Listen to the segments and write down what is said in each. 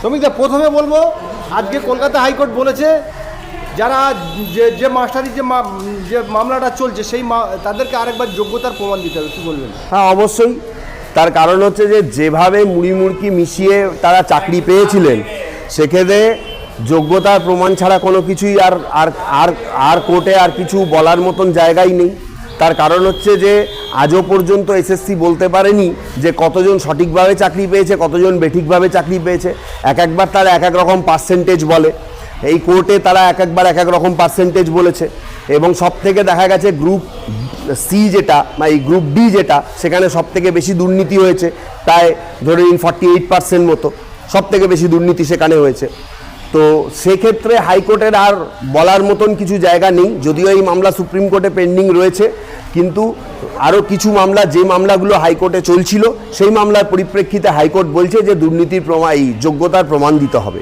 শ্রমিকদা প্রথমে বলব, আজকে কলকাতা হাইকোর্ট বলেছে, যারা যে যে মাস্টারি যে যে মামলাটা চলছে, সেই তাদেরকে আরেকবার যোগ্যতার প্রমাণ দিতে হবে, কি বলবেন? হ্যাঁ অবশ্যই। তার কারণ হচ্ছে যে, যেভাবে মুড়ি মুড়কি মিশিয়ে তারা চাকরি পেয়েছিলেন, সেক্ষেত্রে যোগ্যতার প্রমাণ ছাড়া কোনো কিছুই আর আর আর কোর্টে আর কিছু বলার মতন জায়গাই নেই। তার কারণ হচ্ছে যে আজও পর্যন্ত এসএসসি বলতে পারেনি যে কতজন সঠিকভাবে চাকরি পেয়েছে, কতজন বেঠিকভাবে চাকরি পেয়েছে। এক একবার তারা এক এক রকম পার্সেন্টেজ বলে। এই কোর্টে তারা এক একবার এক এক রকম পার্সেন্টেজ বলেছে। এবং সব থেকে দেখা গেছে গ্রুপ সি যেটা বা এই গ্রুপ ডি যেটা, সেখানে সব থেকে বেশি দুর্নীতি হয়েছে। প্রায় ধরে নিন ফর্টি এইট পার্সেন্ট মতো। সব থেকে বেশি দুর্নীতি সেখানে হয়েছে। তো সেক্ষেত্রে হাইকোর্টের আর বলার মতন কিছু জায়গা নেই, যদিও এই মামলা সুপ্রিম কোর্টে পেন্ডিং রয়েছে, কিন্তু আরও কিছু মামলা, যে মামলাগুলো হাইকোর্টে চলছিল, সেই মামলার পরিপ্রেক্ষিতে হাইকোর্ট বলছে যে দুর্নীতির প্রমাণ এই যোগ্যতার প্রমাণ দিতে হবে।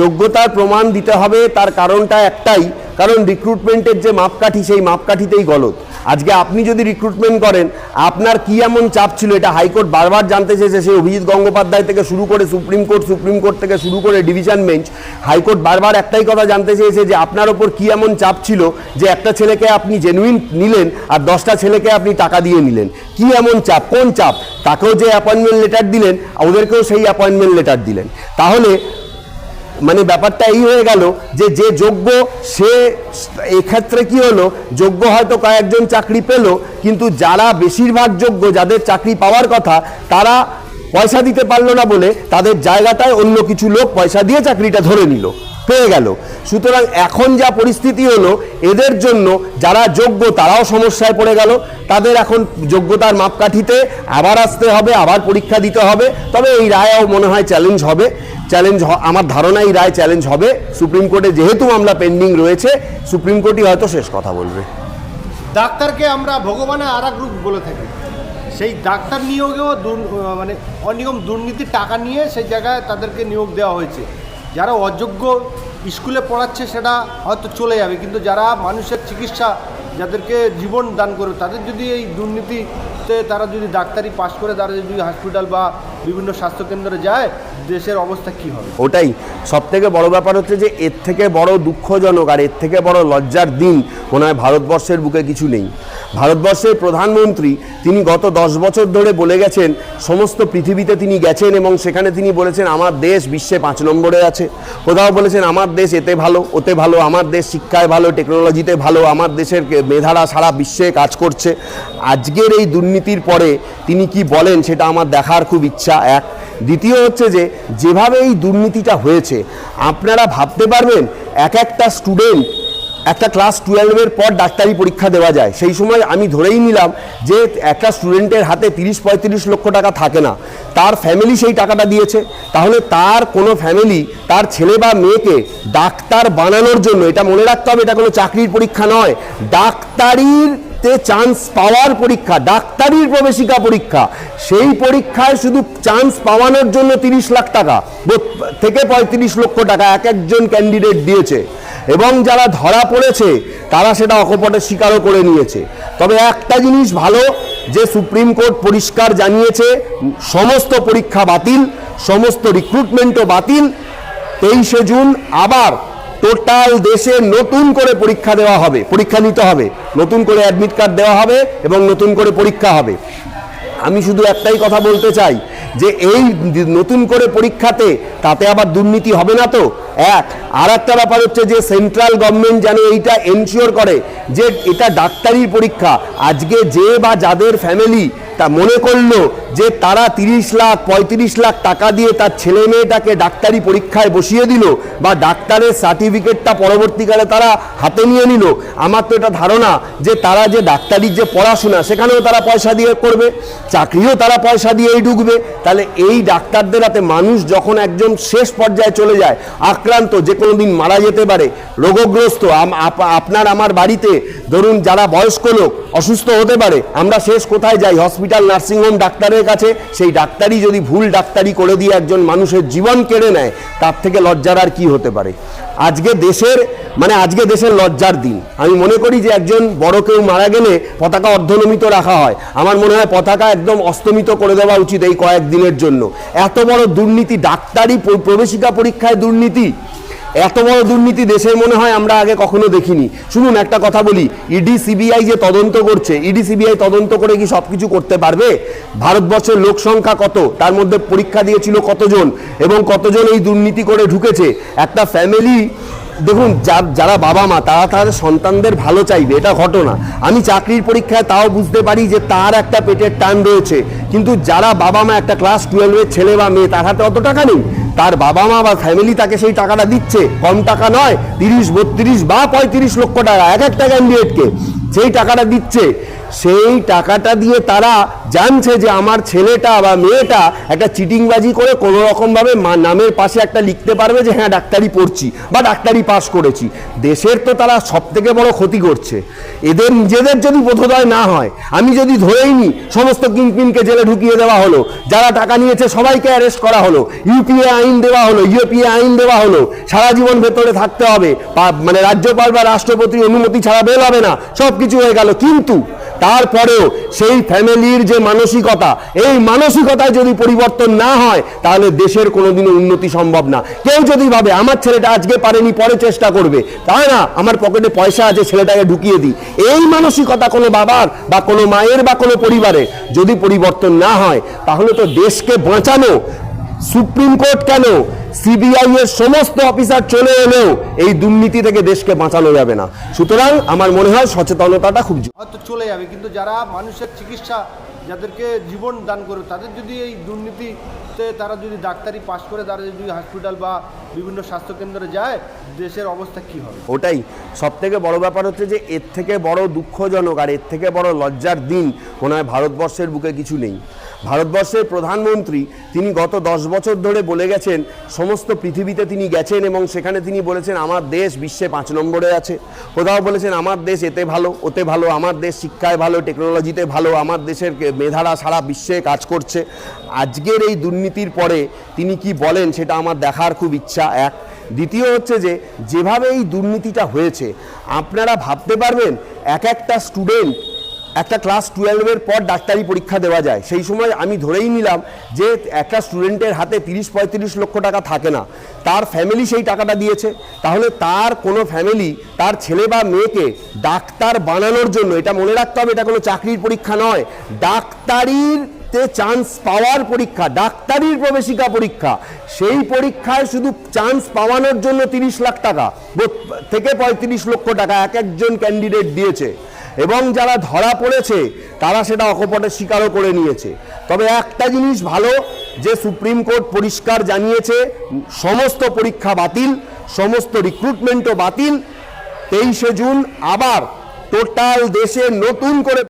যোগ্যতার প্রমাণ দিতে হবে, তার কারণটা একটাই, কারণ রিক্রুটমেন্টের যে মাপকাঠি, সেই মাপকাঠিতেই গলত। আজকে আপনি যদি রিক্রুটমেন্ট করেন, আপনার কি এমন চাপ ছিল? এটা হাইকোর্ট বারবার জানতে চেয়েছে, সেই অভিজিৎ গঙ্গোপাধ্যায় থেকে শুরু করে সুপ্রিম কোর্ট সুপ্রিম কোর্ট থেকে শুরু করে ডিভিশন বেঞ্চ, হাইকোর্ট বারবার একটাই কথা জানতে চেয়েছে যে আপনার ওপর কি এমন চাপ ছিল যে একটা ছেলেকে আপনি জেনুইন নিলেন আর দশটা ছেলেকে আপনি টাকা দিয়ে নিলেন? কি এমন চাপ? কোন চাপ? তাকেও যে অ্যাপয়েন্টমেন্ট লেটার দিলেন, ওদেরকেও সেই অ্যাপয়েন্টমেন্ট লেটার দিলেন। তাহলে মানে ব্যাপারটা এই হয়ে গেল যে যে যোগ্য সে এক্ষেত্রে কি হলো? যোগ্য হয়তো কয়েকজন চাকরি পেল, কিন্তু যারা বেশিরভাগ যোগ্য, যাদের চাকরি পাওয়ার কথা, তারা পয়সা দিতে পারল না বলে তাদের জায়গাটায় অন্য কিছু লোক পয়সা দিয়ে চাকরিটা ধরে নিল। পেয়ে গেল। সুতরাং এখন যা পরিস্থিতি হলো, এদের জন্য যারা যোগ্য তারাও সমস্যায় পড়ে গেল। তাদের এখন যোগ্যতার মাপকাঠিতে আবার আসতে হবে, আবার পরীক্ষা দিতে হবে। তবে এই রায়ও মনে হয় চ্যালেঞ্জ হবে। চ্যালেঞ্জ আমার ধারণা এই রায় চ্যালেঞ্জ হবে। সুপ্রিম কোর্টে যেহেতু মামলা পেন্ডিং রয়েছে, সুপ্রিম কোর্টই হয়তো শেষ কথা বলবে। ডাক্তারকে আমরা ভগবানের আর রূপ বলে থাকি। সেই ডাক্তার নিয়োগেও মানে অনিয়ম দুর্নীতির টাকা নিয়ে সেই জায়গায় তাদেরকে নিয়োগ দেওয়া হয়েছে। যারা অযোগ্য স্কুলে পড়াচ্ছে সেটা হয়তো চলে যাবে। কিন্তু যারা মানুষের চিকিৎসা যাদেরকে জীবন দান করবে, তাদের যদি এই দুর্নীতিতে তারা যদি ডাক্তারি পাশ করে, তারা যদি হসপিটাল বা বিভিন্ন স্বাস্থ্যকেন্দ্রে যায় দেশের অবস্থা কী হবে? ওটাই। সব থেকে বড় ব্যাপার হচ্ছে যে, এর থেকে বড় দুঃখজনক আর এর থেকে বড় লজ্জার দিন মনে হয় ভারতবর্ষের বুকে কিছু নেই। ভারতবর্ষের প্রধানমন্ত্রী তিনি গত দশ বছর ধরে বলে গেছেন, সমস্ত পৃথিবীতে তিনি গেছেন এবং সেখানে তিনি বলেছেন, আমার দেশ বিশ্বে পাঁচ নম্বরে আছে। কোথাও বলেছেন, আমার দেশ এতে ভালো, ওতে ভালো, আমার দেশ শিক্ষায় ভালো, টেকনোলজিতে ভালো, আমার দেশের মেধারা সারা বিশ্বে কাজ করছে। আজকের এই দুর্নীতির পরে তিনি কি বলেন, সেটা আমার দেখার খুব ইচ্ছা। এক দ্বিতীয় হচ্ছে যে, যেভাবে এই দুর্নীতিটা হয়েছে, আপনারা ভাবতে পারবেন, এক একটা স্টুডেন্ট একটা ক্লাস টুয়েলভের পর ডাক্তারি পরীক্ষা দেওয়া যায়। সেই সময় আমি ধরেই নিলাম যে, একটা স্টুডেন্টের হাতে তিরিশ পঁয়ত্রিশ লক্ষ টাকা থাকে না। তার ফ্যামিলি সেই টাকাটা দিয়েছে। তাহলে তার কোনো ফ্যামিলি তার ছেলে বা মেয়েকে ডাক্তার বানানোর জন্য, এটা মনে রাখতে হবে, এটা কোনো চাকরির পরীক্ষা নয়, ডাক্তারির তে চান্স পাওয়ার পরীক্ষা, ডাক্তারির প্রবেশিকা পরীক্ষা, সেই পরীক্ষায় শুধু চান্স পাওয়ানোর জন্য তিরিশ লাখ টাকা থেকে পঁয়ত্রিশ লক্ষ টাকা এক একজন ক্যান্ডিডেট দিয়েছে। এবং যারা ধরা পড়েছে, তারা সেটা অকপটে স্বীকারও করে নিয়েছে। তবে একটা জিনিস ভালো, যে সুপ্রিম কোর্ট পরিষ্কার জানিয়েছে, সমস্ত পরীক্ষা বাতিল, সমস্ত রিক্রুটমেন্টও বাতিল, তেইশে জুন আবার টোটাল দেশে নতুন করে পরীক্ষা দেওয়া হবে, পরীক্ষা নিতে হবে। নতুন করে অ্যাডমিট কার্ড দেওয়া হবে এবং নতুন করে পরীক্ষা হবে। আমি শুধু একটাই কথা বলতে চাই, যে এই নতুন করে পরীক্ষাতে তাতে আবার দুর্নীতি হবে না তো? এক আর একটা ব্যাপার হচ্ছে যে সেন্ট্রাল গভর্নমেন্ট যেন এইটা এনশিওর করে যে এটা ডাক্তারির পরীক্ষা। আজকে যে বা যাদের ফ্যামিলি তা মনে করল যে তারা তিরিশ লাখ, পঁয়ত্রিশ লাখ টাকা দিয়ে তার ছেলে মেয়েটাকে ডাক্তারি পরীক্ষায় বসিয়ে দিল বা ডাক্তারের সার্টিফিকেটটা পরবর্তীকালে তারা হাতে নিয়ে নিল। আমার তো এটা ধারণা যে তারা যে ডাক্তারির যে পড়াশোনা, সেখানেও তারা পয়সা দিয়ে করবে, চাকরিও তারা পয়সা দিয়েই ঢুকবে। তাহলে এই ডাক্তারদের হাতে মানুষ যখন একজন শেষ পর্যায়ে চলে যায়, আক্রান্ত, যে কোনো দিন মারা যেতে পারে, রোগগ্রস্ত আপনার আমার বাড়িতে, ধরুন যারা বয়স্ক লোক, অসুস্থ হতে পারে, আমরা শেষ কোথায় যাই? হসপিটাল হসপিটাল নার্সিংহোম ডাক্তারের কাছে, সেই ডাক্তারই যদি ভুল ডাক্তারি করে দিয়ে একজন মানুষের জীবন কেড়ে নেয়, তার থেকে লজ্জার আর কি হতে পারে? আজকে দেশের মানে আজকে দেশের লজ্জার দিন। আমি মনে করি যে একজন বড় কেউ মারা গেলে পতাকা অর্ধনমিত রাখা হয়। আমার মনে হয় পতাকা একদম অস্তমিত করে দেওয়া উচিত এই কয়েক দিনের জন্য। এত বড় দুর্নীতি, ডাক্তারি প্রবেশিকা পরীক্ষায় দুর্নীতি এত বড় দুর্নীতি দেশের মনে হয় আমরা আগে কখনো দেখিনি। শুনুন, একটা কথা বলি ইডি সিবিআই যে তদন্ত করছে ইডি সিবিআই তদন্ত করে কি সব কিছু করতে পারবে? ভারতবর্ষের লোক সংখ্যা কত? তার মধ্যে পরীক্ষা দিয়েছিল কতজন? এবং কতজন এই দুর্নীতি করে ঢুকেছে? একটা ফ্যামিলি দেখুন যা- যারা বাবা মা, তারা তাদের সন্তানদের ভালো চাইবে, এটা ঘটনা। আমি চাকরির পরীক্ষায় তাও বুঝতে পারি যে তার একটা পেটের টান রয়েছে। কিন্তু যারা বাবা মা, একটা ক্লাস টুয়েলভের ছেলে বা মেয়ে, তার হাতে অত টাকা নেই। তার বাবা মা বা ফ্যামিলি তাকে সেই টাকাটা দিচ্ছে। কম টাকা নয়, তিরিশ, বত্রিশ বা পঁয়ত্রিশ লক্ষ টাকা, এক একটা ক্যান্ডিডেটকে সেই টাকাটা দিচ্ছে সেই টাকাটা দিয়ে তারা জানছে যে আমার ছেলেটা বা মেয়েটা একটা চিটিংবাজি করে কোনো রকমভাবে নামের পাশে একটা লিখতে পারবে যে হ্যাঁ ডাক্তারি পড়ছি বা ডাক্তারি পাস করেছি। দেশের তো তারা সব থেকে বড় ক্ষতি করছে। এদের নিজেদের যদি বোধোদয় না হয়, আমি যদি ধরেই নিই, সমস্ত কিংপিনকে জেলে ঢুকিয়ে দেওয়া হলো, যারা টাকা নিয়েছে সবাইকে অ্যারেস্ট করা হলো ইউপিএ আইন দেওয়া হলো ইউপিএ আইন দেওয়া হলো, সারা জীবন ভেতরে থাকতে হবে। মানে রাজ্যপাল বা রাষ্ট্রপতির অনুমতি ছাড়া বের হবে না সব কিছু হয়ে গেল। কিন্তু তারপরেও সেই ফ্যামিলির যে মানসিকতা, এই মানসিকতায় যদি পরিবর্তন না হয়, তাহলে দেশের কোনোদিনও উন্নতি সম্ভব না। কেউ যদি ভাবে, আমার ছেলেটা আজকে পারেনি, পরে চেষ্টা করবে। তাই না, আমার পকেটে পয়সা আছে, ছেলেটাকে ঢুকিয়ে দিই। এই মানসিকতা কোনো বাবার বা কোনো মায়ের বা কোনো পরিবারে যদি পরিবর্তন না হয়, তাহলে তো দেশকে বাঁচানো, সুপ্রিম কোর্ট কেন সিবিআই এর সমস্ত অফিসার চলে এলেও এই দুর্নীতি থেকে দেশকে বাঁচানো যাবে না। সুতরাং আমার মনে হয় সচেতনতাটা খুব। হয়তো চলে যাবে কিন্তু যারা মানুষের চিকিৎসা যাদেরকে জীবন দান করে তাদের যদি এই দুর্নীতিতে তারা যদি ডাক্তারি পাশ করে তারা যদি হসপিটাল বা বিভিন্ন স্বাস্থ্যকেন্দ্রে যায় দেশের অবস্থা কি হবে? ওটাই। সব থেকে বড় ব্যাপার হচ্ছে যে এর থেকে বড় দুঃখজনক আর এর থেকে বড় লজ্জার দিন মনে হয় ভারতবর্ষের বুকে কিছু নেই। ভারতবর্ষের প্রধানমন্ত্রী, তিনি গত দশ বছর ধরে বলে গেছেন, সমস্ত পৃথিবীতে তিনি গেছেন এবং সেখানে তিনি বলেছেন, আমার দেশ বিশ্বে পাঁচ নম্বরে আছে। কোথাও বলেছেন, আমার দেশ এতে ভালো, ওতে ভালো, আমার দেশ শিক্ষায় ভালো, টেকনোলজিতে ভালো, আমার দেশের মেধারা সারা বিশ্বে কাজ করছে। আজকের এই দুর্নীতির পরে তিনি কি বলেন, সেটা আমার দেখার খুব ইচ্ছা, এক। দ্বিতীয় হচ্ছে যে, যেভাবে এই দুর্নীতিটা হয়েছে, আপনারা ভাবতে পারবেন, এক একটা স্টুডেন্ট একটা ক্লাস টুয়েলভের পর ডাক্তারি পরীক্ষা দেওয়া যায়। সেই সময় আমি ধরেই নিলাম যে একটা স্টুডেন্টের হাতে তিরিশ পঁয়ত্রিশ লক্ষ টাকা থাকে না। তার ফ্যামিলি সেই টাকাটা দিয়েছে। তাহলে তার কোনো ফ্যামিলি তার ছেলে বা মেয়েকে ডাক্তার বানানোর জন্য, এটা মনে রাখতে হবে, এটা কোনো চাকরির পরীক্ষা নয় ডাক্তারির তে চান্স পাওয়ার পরীক্ষা, ডাক্তারির প্রবেশিকা পরীক্ষা। সেই পরীক্ষায় শুধু চান্স পাওয়ানোর জন্য তিরিশ লাখ টাকা থেকে পঁয়ত্রিশ লক্ষ টাকা এক একজন ক্যান্ডিডেট দিয়েছে। এবং যারা ধরা পড়েছে, তারা সেটা অকপটে স্বীকারও করে নিয়েছে। তবে একটা জিনিস ভালো, যে সুপ্রিম কোর্ট পরিষ্কার জানিয়েছে, সমস্ত পরীক্ষা বাতিল, সমস্ত রিক্রুটমেন্টও বাতিল, তেইশে জুন আবার টোটাল দেশে নতুন করে